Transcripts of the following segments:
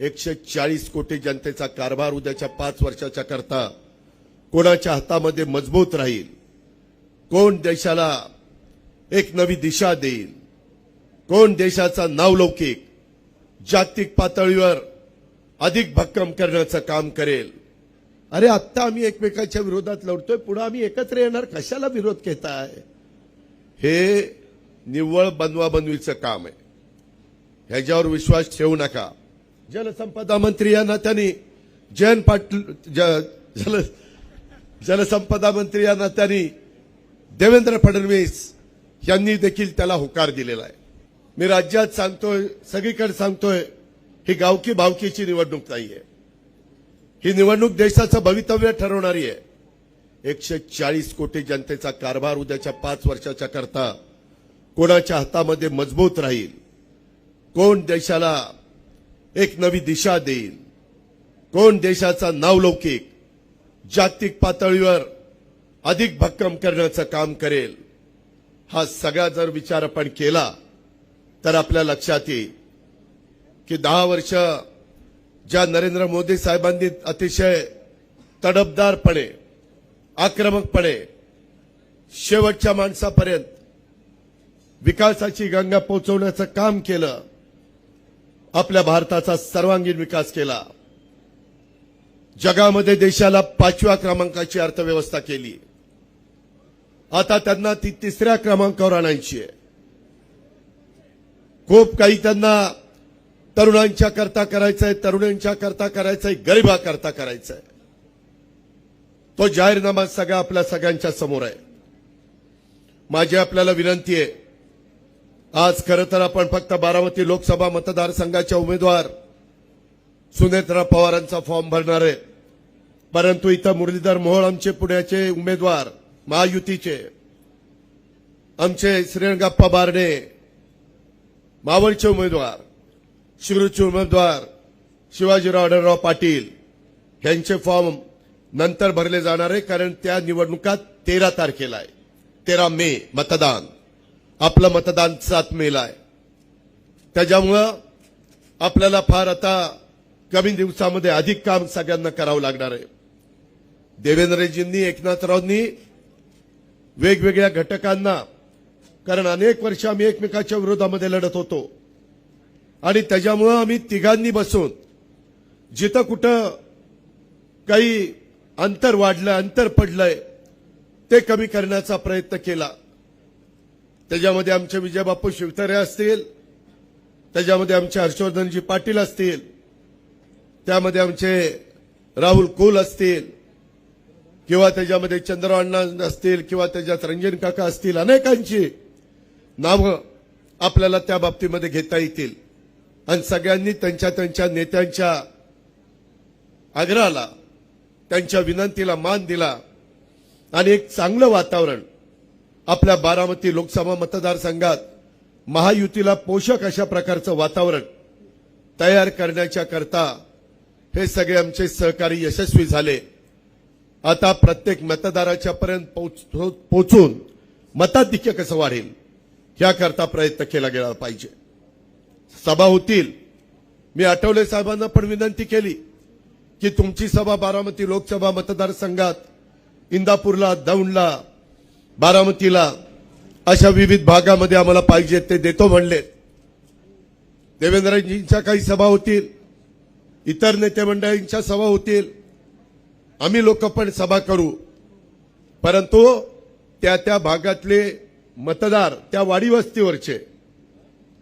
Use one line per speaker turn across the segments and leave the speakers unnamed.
एकशे चाळीस कोटी जनतेचा कारभार उद्याच्या पाच वर्षाच्या करता कोणाच्या हातामध्ये मजबूत राहील? कोण देशाला एक नवी दिशा देईल? कोण देशाचा नावलौकिक जागतिक पातळीवर अधिक भक्कम करण्याचं काम करेल? अरे आत्ता आम्ही एकमेकाच्या विरोधात लढतोय पुढे आम्ही एकत्र येणार कशाला विरोध घेताय? हे निव्वळ बनवाबनवीचं काम आहे. ह्याच्यावर विश्वास ठेवू नका. जलसंपदा मंत्री या नात्याने जयंत पाटील ज- जल जलसंपदा मंत्री या नात्याने देवेंद्र फडणवीस यांनी देखील त्याला होकार दिलेला आहे. मी राज्यात सांगतोय सगळीकडे सांगतोय ही गावकी भावकीची निवडणूक नाहीये. ही निवडणूक देशाचं भवितव्य ठरवणारी आहे. एकशे चाळीस कोटी जनतेचा कारभार उद्याच्या पाच वर्षाच्या करता कोणाच्या हातामध्ये मजबूत राहील? कोण देशाला एक नवी दिशा देईल. कोण देशाचा नावलौकिक जागतिक पातळीवर अधिक भक्कम करण्याचं काम करेल हा सगळा जर विचार आपण केला तर आपल्या लक्षात येईल की दहा वर्ष ज्या नरेंद्र मोदी साहेबांनी अतिशय तडबदारपणे आक्रमकपणे शेवटच्या माणसापर्यंत विकासाची गंगा पोहोचवण्याचं काम केलं आपल्या भारताचा सर्वांगीण विकास केला. जगामध्ये देशाला पाचव्या क्रमांकाची अर्थव्यवस्था केली. आता त्यांना ती तिसऱ्या क्रमांकावर आणायची आहे. खूप काही त्यांना तरुणांच्या करता करायचंय तरुणांच्या करता करायचंय गरिबा करता करायचंय. तो जाहीरनामा सगळा आपल्या सगळ्यांच्या समोर आहे. माझी आपल्याला विनंती आहे आज खरं तर आपण फक्त बारामती लोकसभा मतदारसंघाच्या उमेदवार सुनेत्रा पवारांचा फॉर्म भरणार आहे. परंतु इथं मुरलीधर मोहोळ आमचे पुण्याचे उमेदवार महायुतीचे आमचे श्रीरंगाप्पा बारणे मावळचे उमेदवार शिरूरचे उमेदवार शिवाजीराव आढळराव पाटील यांचे फॉर्म नंतर भरले जाणार आहे कारण त्या निवडणुकात तेरा तारखेला आहे. तेरा मे मतदान. आपला मतदान सात मेला आहे. त्याच्यामुळं आपल्याला फार आता कमी दिवसामध्ये अधिक काम सगळ्यांना करावं लागणार आहे. देवेंद्रजींनी एकनाथरावांनी वेगवेगळ्या घटकांना कारण अनेक वर्ष आम्ही एकमेकाच्या विरोधामध्ये लढत होतो. आणि त्याच्यामुळं आम्ही तिघांनी बसून जिथं कुठं काही अंतर वाढलं अंतर पडलंय ते कमी करण्याचा प्रयत्न केला. त्याच्यामध्ये आमचे विजयबापू शिवतारे असतील त्याच्यामध्ये आमचे हर्षवर्धनजी पाटील असतील त्यामध्ये आमचे राहुल कुल असतील किंवा त्याच्यामध्ये चंद्रअण्णा असतील किंवा त्याच्यात रंजन काका असतील अनेकांची नावं आपल्याला त्या बाबतीमध्ये घेता येतील. आणि सगळ्यांनी त्यांच्या त्यांच्या नेत्यांच्या आग्रहाला त्यांच्या विनंतीला मान दिला. आणि एक चांगलं वातावरण आपल्या बारामती लोकसभा मतदारसंघात महायुतीला पोषक अशा प्रकारचं वातावरण तयार करण्याच्या करता हे सगळे आमचे सहकारी यशस्वी झाले. आता प्रत्येक मतदाराच्या पर्यंत पोहोच- पोहोचून मताधिक्य कसं वाढेल याकरता प्रयत्न केला गेला पाहिजे. सभा होतील. मी आठवले साहेबांना पण विनंती केली की तुमची सभा बारामती लोकसभा मतदारसंघात इंदापूरला दौंडला बारामतीला अशा विविध भागामध्ये आम्हाला पाहिजे ते देतो म्हणले. देवेंद्रजींच्या काही सभा होतील इतर नेते मंडळींच्या सभा होतील. आम्ही लोक पण सभा करू. परंतु त्या त्या भागातले मतदार त्या वाडी वस्तीवरचे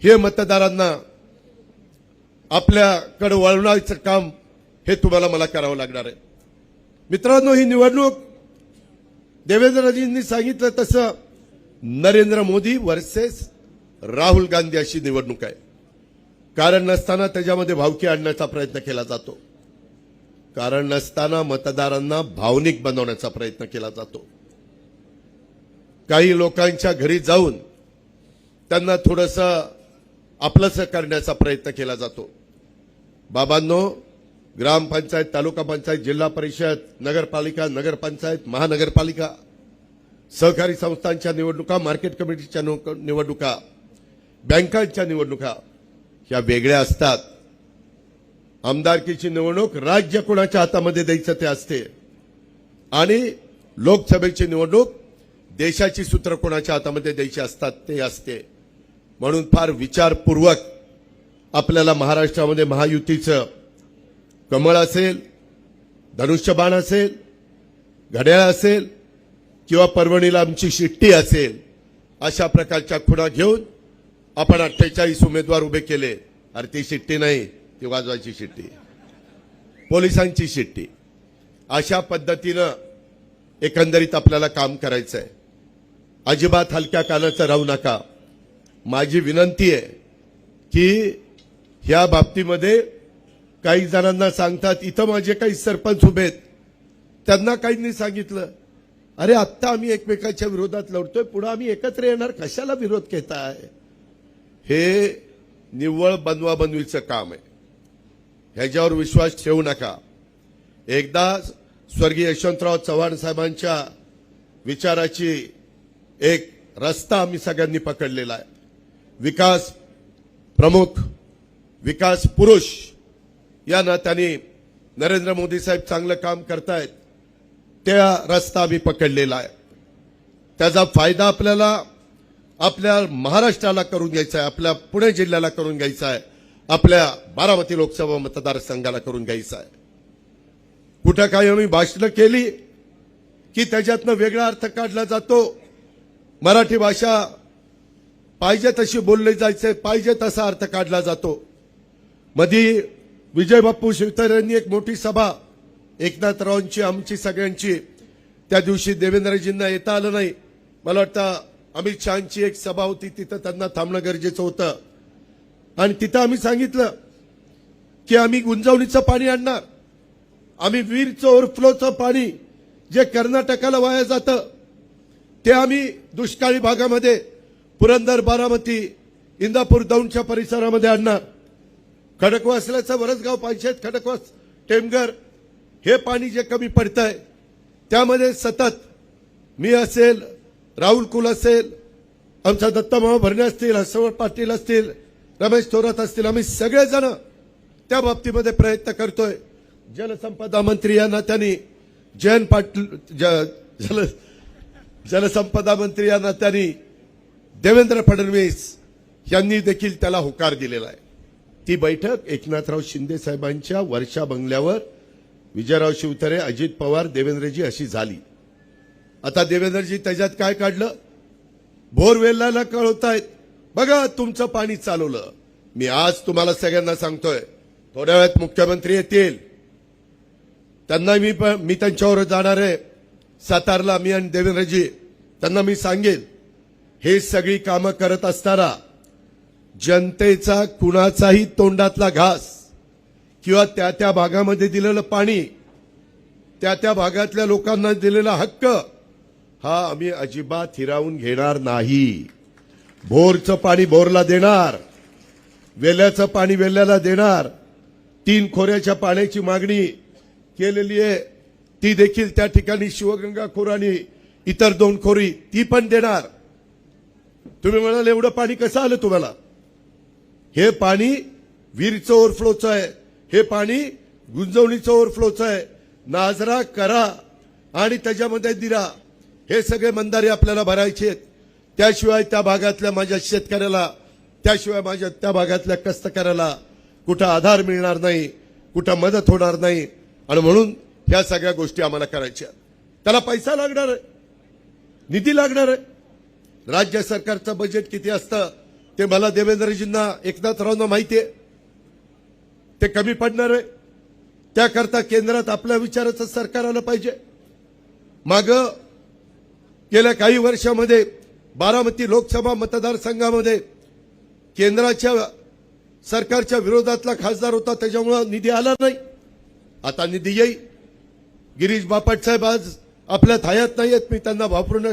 हे मतदारांना आपल्याकडे वळवण्याचं काम हे तुम्हाला मला करावं लागणार आहे. मित्रांनो ही निवडणूक देवेंद्रजींनी सांगितलं तसं नरेंद्र मोदी वर्सेस राहुल गांधी अशी निवडणूक आहे. कारण नसताना त्याच्यामध्ये भावकी आणण्याचा प्रयत्न केला जातो. कारण नसताना मतदारांना भावनिक बनवण्याचा प्रयत्न केला जातो. काही लोकांच्या घरी जाऊन त्यांना थोडंसं आपलंसं करण्याचा प्रयत्न केला जातो. बाबांनो ग्रामपंचायत तालुका पंचायत जिल्हा परिषद नगरपालिका नगरपंचायत महानगरपालिका सहकारी संस्थांच्या निवडणुका मार्केट कमिटीच्या नो- निवडणुका बँकांच्या निवडणुका ह्या वेगळ्या असतात. आमदारकीची निवडणूक राज्य कोणाच्या हातामध्ये द्यायचं ते असते. आणि लोकसभेची निवडणूक देशाची सूत्र कोणाच्या हातामध्ये द्यायची असतात ते असते. म्हणून फार विचारपूर्वक आपल्याला महाराष्ट्रामध्ये महायुतीचं कमळ असेल धनुष्यबाण असेल घड्याळ असेल किंवा परवणीला आमची शिट्टी असेल अशा प्रकारच्या खुणा घेऊन आपण अठ्ठेचाळीस उमेदवार उभे केले. अरे ती शिट्टी नाही ती वाजवायची शिट्टी. पोलिसांची शिट्टी. अशा पद्धतीनं एकंदरीत आपल्याला काम करायचं आहे अजिबात हलक्या कानाचं राहू नका. माझी विनंती आहे की ह्या बाबतीमध्ये काही जणांना सांगतात इथं माझे काही सरपंच उभे आहेत. त्यांना काहींनी सांगितलं अरे आत्ता आम्ही एकमेकाच्या विरोधात लढतोय पुढे आम्ही एकत्र येणार कशाला विरोध घेताय? हे निव्वळ बनवा बनवीचं काम आहे. ह्याच्यावर विश्वास ठेवू नका. एकदा स्वर्गीय यशवंतराव चव्हाण साहेबांच्या विचाराची एक रस्ता आम्ही सगळ्यांनी पकडलेला आहे. विकास प्रमुख विकास पुरुष या नात्याने नरेंद्र मोदी साहेब चांगलं काम करतायत. त्या रस्ता आम्ही पकडलेला आहे. त्याचा फायदा आपल्याला आपल्या महाराष्ट्राला करून घ्यायचा आहे आपल्या पुणे जिल्ह्याला करून घ्यायचा आहे आपल्या बारामती लोकसभा मतदारसंघाला करून घ्यायचा आहे. कुठं काही आम्ही भाषणं केली की त्याच्यातनं वेगळा अर्थ काढला जातो. मराठी भाषा पाहिजे तशी बोलली जायचे पाहिजे तसा अर्थ काढला जातो. मधी विजय बाप्पू शिवतर यांनी एक मोठी सभा एकनाथरावांची आमची सगळ्यांची. त्या दिवशी देवेंद्रजींना येता आलं नाही. मला वाटतं अमित शहाची एक सभा होती तिथं त्यांना थांबणं गरजेचं होतं. आणि तिथं आम्ही सांगितलं की आम्ही गुंजवणीचं पाणी आणणार. आम्ही वीरचं ओव्हरफ्लोचं पाणी जे कर्नाटकाला वाया जातं ते आम्ही दुष्काळी भागामध्ये पुरंदर बारामती इंदापूर दौंडच्या परिसरामध्ये आणणार. खडकवासल्याचं वरसगाव पंचायत खडकवास टेमघर हे पाणी जे कमी पडतंय त्यामध्ये सतत मी असेल राहुल कुल असेल आमचा दत्तामा भरणे असतील हर्षवर्ध पाटील असतील रमेश थोरात असतील आम्ही सगळेजण त्या बाबतीमध्ये प्रयत्न करतोय. जलसंपदा मंत्री या नात्याने जयंत पाटील ज- जल जलसंपदा मंत्री या नात्याने देवेंद्र फडणवीस यांनी देखील त्याला होकार दिलेला आहे. ती बैठक एकनाथराव शिंदे साहेबांच्या वर्षा बंगल्यावर विजयराव शिवतरे अजित पवार देवेंद्रजी अशी झाली. आता देवेंद्रजी त्याच्यात काय काढलं? बोरवेलला कळवतायत. बघा तुमचं पाणी चालवलं. मी आज तुम्हाला सगळ्यांना सांगतोय थोड्या वेळात मुख्यमंत्री येतील. त्यांना मी पण- मी त्यांच्यावर जाणार आहे. सातारला मी आणि देवेंद्रजी त्यांना मी सांगेन. हे सगळी कामं करत असताना जनतेचा कुणाचाही तोंडातला घास किंवा त्या त्या भागामध्ये दिलेलं पाणी त्या त्या भागातल्या लोकांना दिलेला हक्क हा आम्ही अजिबात हिरावून घेणार नाही. भोरचं पाणी भोरला देणार वेल्याचं पाणी वेल्याला देणार तीन खोऱ्याच्या पाण्याची मागणी केलेली आहे. ती देखील त्या ठिकाणी शिवगंगा खोर इतर दोन खोरी ती पण देणार. तुम्ही म्हणाल एवढं पाणी कसं आलं तुम्हाला? हे पाणी वीरचं ओव्हरफ्लोचं आहे. हे पाणी गुंजवणीचं ओव्हरफ्लोचं आहे. नाजरा करा आणि त्याच्यामध्ये दिरा. हे सगळे मंदारे आपल्याला भरायचे आहेत. त्याशिवाय त्या भागातल्या माझ्या शेतकऱ्याला त्याशिवाय माझ्या त्या भागातल्या कष्टकऱ्याला कुठं आधार मिळणार नाही कुठं मदत होणार नाही. आणि म्हणून ह्या सगळ्या गोष्टी आम्हाला करायच्या त्याला पैसा लागणार आहे. निधी लागणार आहे. राज्य सरकारचं बजेट किती असतं? ते मला देवेंद्रजींना एकनाथरावांना माहिती आहे ते कमी पडणार आहे. त्याकरता केंद्रात आपल्या विचाराचं सरकार आलं पाहिजे. माग गेल्या काही वर्षामध्ये बारामती लोकसभा मतदारसंघामध्ये केंद्राच्या सरकारच्या विरोधातला खासदार होता त्याच्यामुळं निधी आला नाही. आता निधी येईल. गिरीश बापट साहेब आज आपल्यात हयात नाही आहेत मी त्यांना वापरून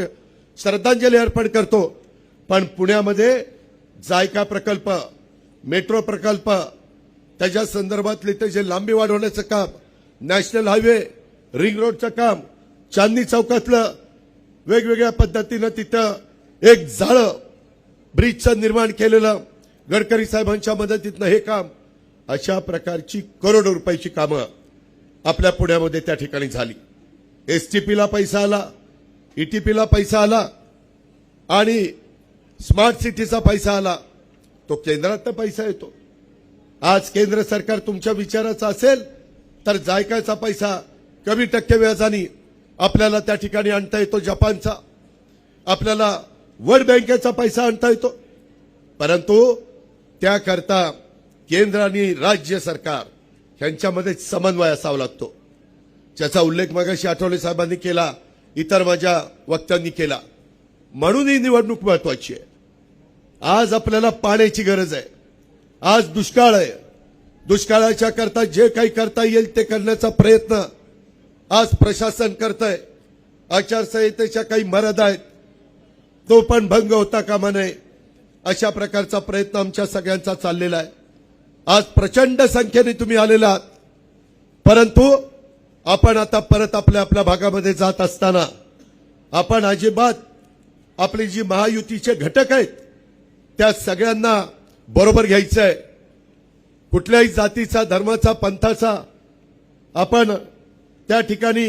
श्रद्धांजली अर्पण करतो. पण पुण्यामध्ये जायका प्रकल्प मेट्रो प्रकल्प त्याच्या संदर्भातले त्याचे लांबी वाढवण्याचं काम नॅशनल हायवे रिंग रोडचं काम चांदणी चौकातलं वेगवेगळ्या पद्धतीनं तिथं एक जाळं ब्रिजचं निर्माण केलेलं गडकरी साहेबांच्या मदतीतनं हे काम अशा प्रकारची करोडो रुपयाची कामं आपल्या पुण्यामध्ये त्या ठिकाणी झाली. एसटीपीला पैसा आला ईटीपीला पैसा आला आणि स्मार्ट सिटीचा पैसा आला तो केंद्रात पैसा येतो. आज केंद्र सरकार तुमच्या विचाराचं असेल तर जायकाचा पैसा कमी टक्के व्याजाने आपल्याला त्या ठिकाणी आणता येतो जपानचा. आपल्याला वर्ल्ड बँकेचा पैसा आणता येतो. परंतु त्याकरता केंद्र आणि राज्य सरकार यांच्यामध्ये समन्वय असावा लागतो. ज्याचा उल्लेख मगाशी आठवले साहेबांनी केला इतर माझ्या वक्त्यांनी केला. म्हणून ही निवडणूक महत्वाची आहे. आज आपल्याला पाण्याची गरज आहे. आज दुष्काळ आहे. दुष्काळाच्या करता जे काही करता येईल ते करण्याचा प्रयत्न आज प्रशासन करत आहे आचारसंहितेच्या काही मर्यादा आहेत. तो पण भंग होता कामा नये. अशा प्रकारचा प्रयत्न आमच्या सगळ्यांचा चाललेला आहे. आज प्रचंड संख्येने तुम्ही आलेला आहात. परंतु आपण आता परत आपल्या आपल्या भागामध्ये जात असताना आपण अजिबात आपली जी महायुतीचे घटक आहेत त्या सगळ्यांना बरोबर घ्यायचं आहे कुठल्याही जातीचा धर्माचा पंथाचा आपण त्या ठिकाणी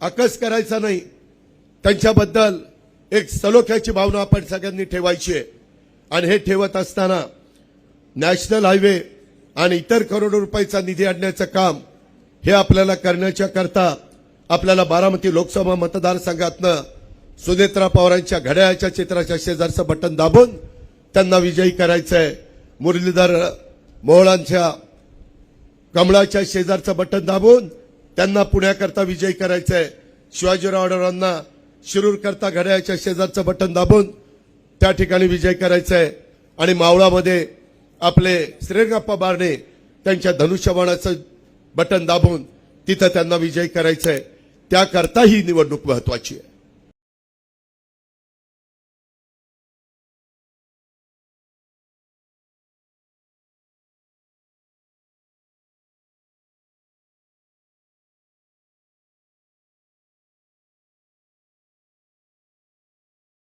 आकस करायचा नाही. त्यांच्याबद्दल एक सलोख्याची भावना आपण सगळ्यांनी ठेवायची आहे. आणि हे ठेवत असताना नॅशनल हायवे आणि इतर करोडो रुपयाचा निधी आणण्याचं काम हे आपल्याला करण्याच्या करता आपल्याला बारामती लोकसभा मतदारसंघातनं सुनेत्रा पवारांच्या घड्याळाच्या चित्राच्या शेजारचं बटन दाबून त्यांना विजयी करायचं आहे मुरलीधर मोहळांच्या कमळाच्या शेजारचं बटन दाबून त्यांना पुण्याकरता विजयी करायचं आहे शिवाजीराव आढळरावांना शिरूर करता शेजारचं बटन दाबून त्या ठिकाणी विजय करायचा आहे आणि मावळामध्ये आपले श्रीरंगाप्पा बारणे त्यांच्या धनुष्यबाणाचं बटन दाबून तिथं त्यांना विजय करायचं आहे त्याकरता ही निवडणूक महत्वाची आहे.